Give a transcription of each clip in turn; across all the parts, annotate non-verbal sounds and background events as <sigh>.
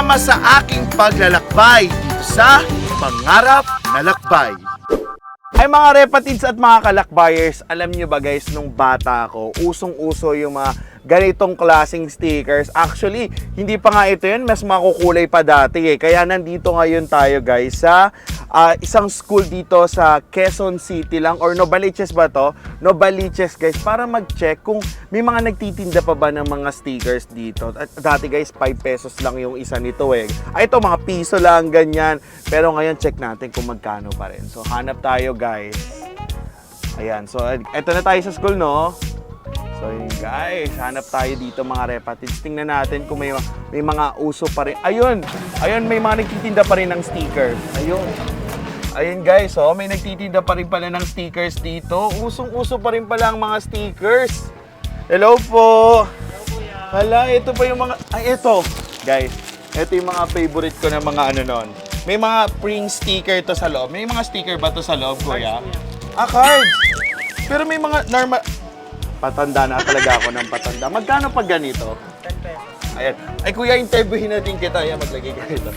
sumama sa aking paglalakbay dito sa Pangarap na Lakbay. Ay mga repatids at mga kalakbayers, alam niyo ba guys, nung bata ako, usong-uso yung mga ganitong klaseng stickers. Actually, hindi pa nga ito yun, mas makukulay pa dati eh. Kaya nandito ngayon tayo guys sa ah, isang school dito sa Quezon City lang or Novaliches ba to? Novaliches guys, para mag-check kung may mga nagtitinda pa ba ng mga stickers dito. At dati guys, 5 pesos lang yung isa nito eh. Ay ito, mga piso lang, ganyan. Pero ngayon, check natin kung magkano pa rin. So, hanap tayo guys. Ayan, so eto na tayo sa school, no? So yun guys, hanap tayo dito mga repatids. Tingnan natin kung may, may mga uso pa rin. Ayun! Ayun, may mga nagtitinda pa rin ng stickers. Ayun. Ayun guys, oh, may nagtitinda pa rin pala ng stickers dito. Usong-uso pa rin pala ang mga stickers. Hello po! Hala, ito pa yung mga... Ay, ito! Guys, ito yung mga favorite ko na mga ano nun. May mga print sticker to sa loob. May mga sticker ba to sa loob, kuya? Ah, cards! Pero may mga normal... Patanda na talaga ako ng patanda. Magkano pag ganito? 10 pesos. Ayan. Ay, kuya, interviewin natin kita. Ayan, maglagay ka rito.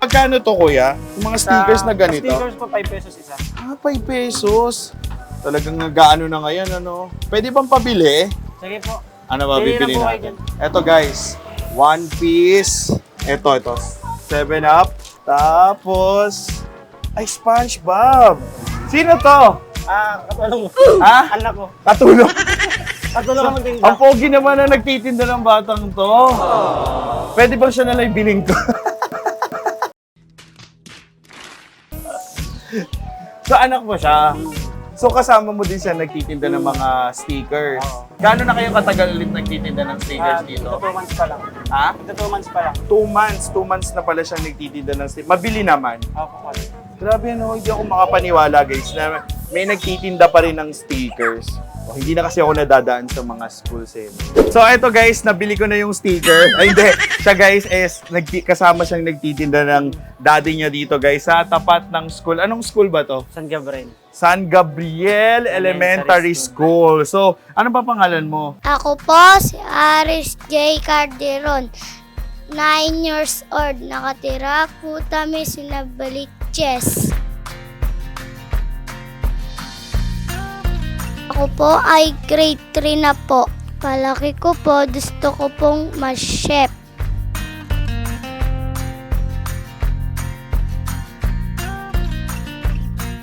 Magkano to, kuya? Yung mga stickers na ganito? Stickers po 5 pesos isa. Ah, 5 pesos. Talagang nagaano na ngayon, ano? Pwede bang pabili? Sige po. Ano ba Pili na bibili kayo natin? Ito guys, One Piece. Ito, ito. Seven Up. Tapos, ay SpongeBob. Sino to? Ah, katulong mo. Ha? Anak ko. Katulong. Katulong mo din Ang pogi naman na nagtitinda ng batang to. Pwede bang siya nalang biling ko? <laughs> so anak mo siya. So kasama mo din siya nagtitinda ng mga stickers. Oo. Gaano na kayo katagal ulit nagtitinda ng stickers dito? 2 months pa lang. Ha? Ito 2 months pa lang. Two months. Two months na pala siyang nagtitinda ng stickers. Mabili naman. Ako po. Grabe no, hindi ako makapaniwala guys na may nagtitinda pa rin ng stickers. O, hindi na kasi ako nadadaan sa mga schools eh. So eto guys, nabili ko na yung sticker. Ay hindi, siya guys is nagti- kasama siyang nagtitinda ng daddy niya dito guys sa tapat ng school. Anong school ba to? San Gabriel. San Gabriel Elementary Elementary School. So, ano ba pangalan mo? Ako po si Aris J. Calderon. 9 years old. Nakatira po kami sa Nabaliches. Ako po ay grade 3 na po. Palaki ko po, gusto ko pong ma-chef.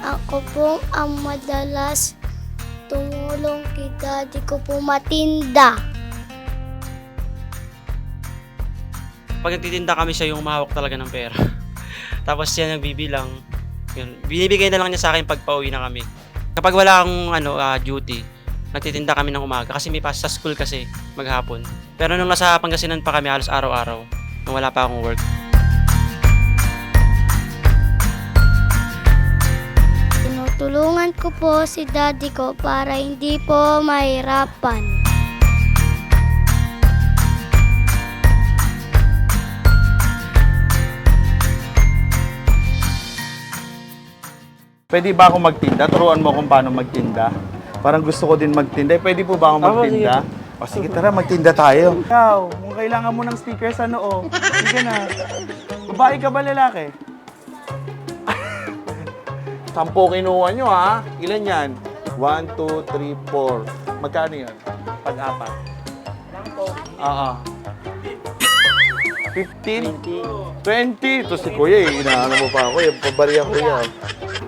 Ako po ang madalas tumulong kay daddy ko po matinda. pag nagtitinda kami siya yung mahawak talaga ng pera. <laughs> Tapos siya nagbibilang. Yun. Binibigay na lang niya sa akin pag pauwi na kami. Kapag wala akong ano, ah, duty, nagtitinda kami ng umaga. Kasi may pasok sa school kasi maghapon. Pero nung nasa Pangasinan pa kami halos araw-araw, nung wala pa akong work. Tinutulungan ko po si daddy ko para hindi po mahirapan. Pwede ba ako magtinda? Turuan mo kung paano magtinda. Parang gusto ko din magtinda. Eh, Pwede po ba ako Opo, magtinda? O sige, tara, magtinda tayo. Ikaw, kung kailangan mo ng sticker sa noo, sige na. Babae ka ba lalaki? <laughs> Sampo kinuha nyo ha. Ilan yan? 1, 2, 3, 4. Magkano yan? Pag-apat. Oo. 15? 20. Ito si Kuya eh. Inaano mo pa ako eh. Pabariya ko yan.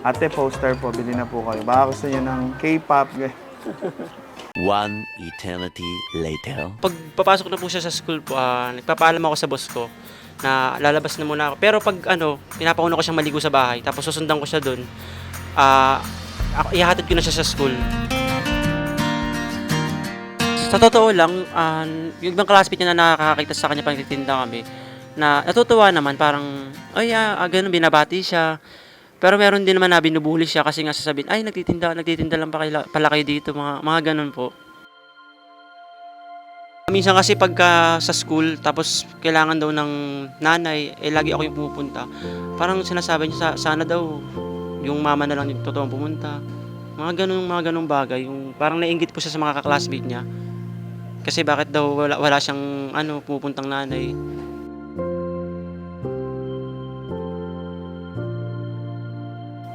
Ate, poster po. Bili na po kayo. Baka gusto nyo ng K-pop. <laughs> One eternity later. Pag papasok na po siya sa school po, ah, nagpapaalam ako sa boss ko na lalabas na muna ako. Pero pag ano, pinapauna ko siyang maligo sa bahay, tapos susundan ko siya doon, ah, ako- ihahatid ko na siya sa school. Sa totoo lang, ah, yung ibang classmate niya na nakakakita sa kanya pag nagtitinda kami, na natutuwa naman, parang, ay, ah, ah, ganun, binabati siya. Pero meron din naman na binubuli siya kasi nga sasabihin, ay, nagtitinda, nagtitinda lang pala kayo dito, mga, mga ganun po. Minsan kasi pagka sa school, tapos kailangan daw ng nanay, eh lagi ako yung pumupunta. Parang sinasabi niya, sa, sana daw yung mama na lang yung totoong pumunta. Mga ganun, mga ganung bagay. Yung parang nainggit po siya sa mga kaklasmate niya Kasi bakit daw wala, wala siyang ano, pupuntang nanay.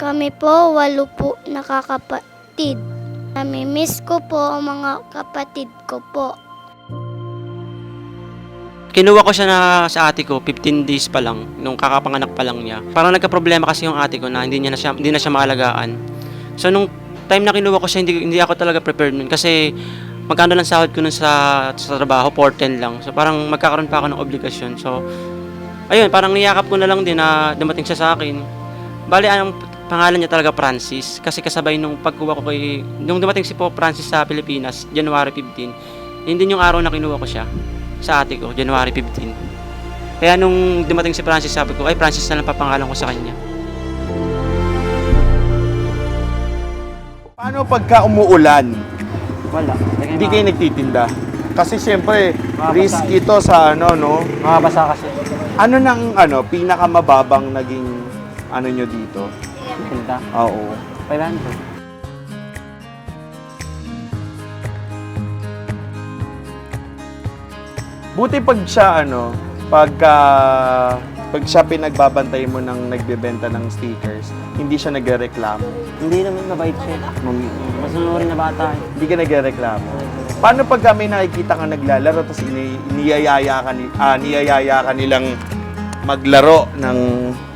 Kami po, walo po nakakapatid. Namimiss ko po ang mga kapatid ko po. Kinuha ko siya na sa ate ko 15 days pa lang nung kakapanganak pa lang niya. Parang nagka-problema kasi yung ate ko na hindi niya na siya hindi na siya maalagaan. So nung time na kinuha ko siya hindi hindi ako talaga prepared nun kasi magkano lang sahod ko nun sa, sa trabaho 410 lang. So parang magkakaroon pa ako ng obligasyon. So ayun, parang niyakap ko na lang din na dumating siya sa akin. Bali ang pangalan niya talaga Francis kasi kasabay nung pagkuha ko kay nung dumating si Pope Francis sa Pilipinas, January 15. Yun din yung araw na kinuha ko siya sa ate ko, January 15. Kaya nung dumating si Francis, sabi ko, ay Francis na lang papangalan ko sa kanya. Paano pagka umuulan? Wala. Hindi kayo nagtitinda. Kasi siyempre, risk eh. ito sa ano, no? Makabasa kasi. Ano nang ano, pinakamababang naging ano nyo dito? Tinda. Oo. 500. Buti pag siya ano, pagka pag siya pinagbabantay mo ng nagbebenta ng stickers, hindi siya nagrereklamo. Hindi naman mabait siya. Masunurin na bata. eh. Hindi ka nagrereklamo. Paano pag kami nakikita ka naglalaro tapos ini niyayaya ka, ni, ah, niyayaya ka nilang maglaro ng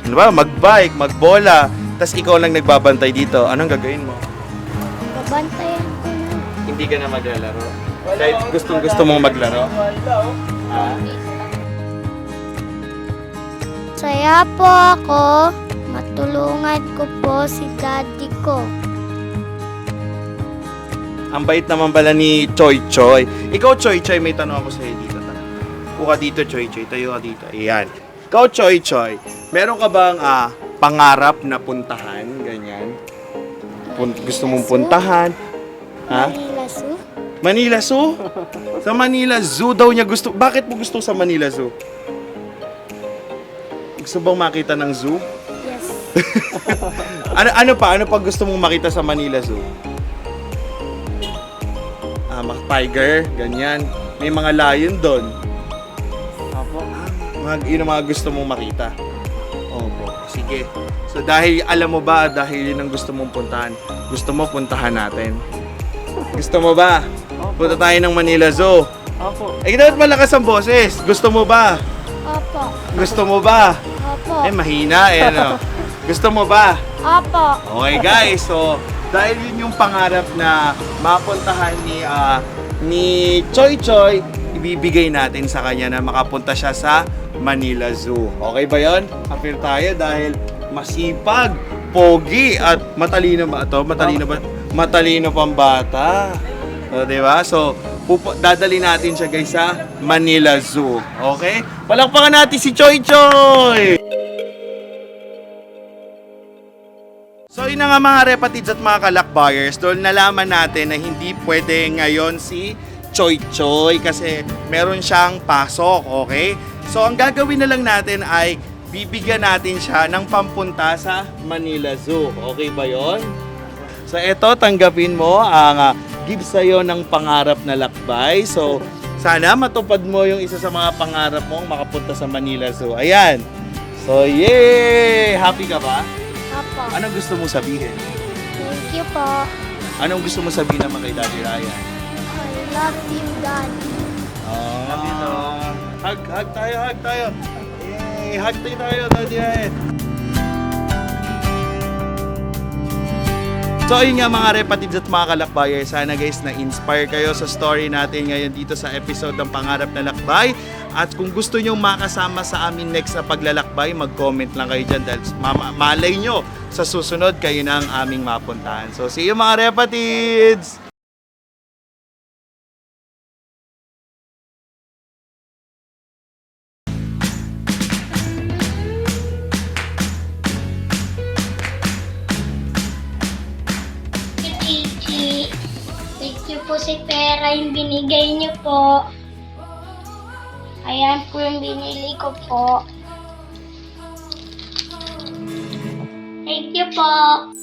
ano ba, magbike, magbola, tapos ikaw lang nagbabantay dito, anong gagawin mo? Babantayan ko na. Hindi ka na maglalaro. Kahit gustong gusto mong maglaro. Saya po ako. Matulungan ko po si daddy ko. Ang bait naman pala ni Choi Choi. Ikaw, Choi Choi, may tanong ako sa'yo dito. Tara. Upo ka dito, Choi Choi. Tayo ka dito. Ayan. Ikaw, Choi Choi, meron ka bang ah, pangarap na puntahan? Ganyan. Pun- gusto mong puntahan? Ha? Manila Zoo. Manila Zoo? Sa Manila Zoo daw niya gusto. Bakit mo gusto sa Manila Zoo? Gusto bang makita ng zoo? Yes. <laughs> Ano ano pa? Ano pa gusto mong makita sa Manila Zoo? Ah, mga tiger, ganyan. May mga lion doon. Opo. Mga, yun ang mga gusto mong makita. Opo. Sige. So dahil alam mo ba, dahil yun ang gusto mong puntahan, gusto mo puntahan natin. Gusto mo ba? Punta tayo ng Manila Zoo. Opo. Eh, dapat malakas ang boses. Gusto mo ba? Opo. Gusto mo ba? Opo. Eh, mahina eh, no? <laughs> Gusto mo ba? Opo. Okay guys, so dahil yun yung pangarap na mapuntahan ni ah, ni Choi Choi, ibibigay natin sa kanya na makapunta siya sa Manila Zoo. Okay ba yon? Appear tayo dahil masipag, pogi at matalino ba ito? Matalino ba? Matalino pang bata. O, di ba? So, pupu- dadali natin siya guys sa Manila Zoo. Okay? Palakpakan natin si Choi Choi! So yun na nga mga repatids at mga kalakbayers, doon nalaman natin na hindi pwede ngayon si Choi kasi meron siyang pasok, okay? So ang gagawin na lang natin ay bibigyan natin siya ng pampunta sa Manila Zoo. Okay ba yon? So eto, tanggapin mo ang uh, give sa'yo ng pangarap na lakbay. So sana matupad mo yung isa sa mga pangarap mong makapunta sa Manila Zoo. Ayan. So yay! Happy ka ba? Opo. Anong gusto mo sabihin? Thank you po. Anong gusto mo sabihin naman kay Daddy Ryan? I love you, daddy. Oh. Hug, hug tayo, hug tayo. Yay, hug tayo tayo, Daddy. So ayun nga mga repatids at mga kalakbayer, sana guys na-inspire kayo sa story natin ngayon dito sa episode ng Pangarap na Lakbay. At kung gusto nyo makasama sa amin next na paglalakbay, mag-comment lang kayo dyan dahil mama, malay nyo sa susunod kayo na ang aming mapuntahan. So see you mga repatids! You po si pera yung binigay niyo po. Ayan po yung binili ko po. Thank you po.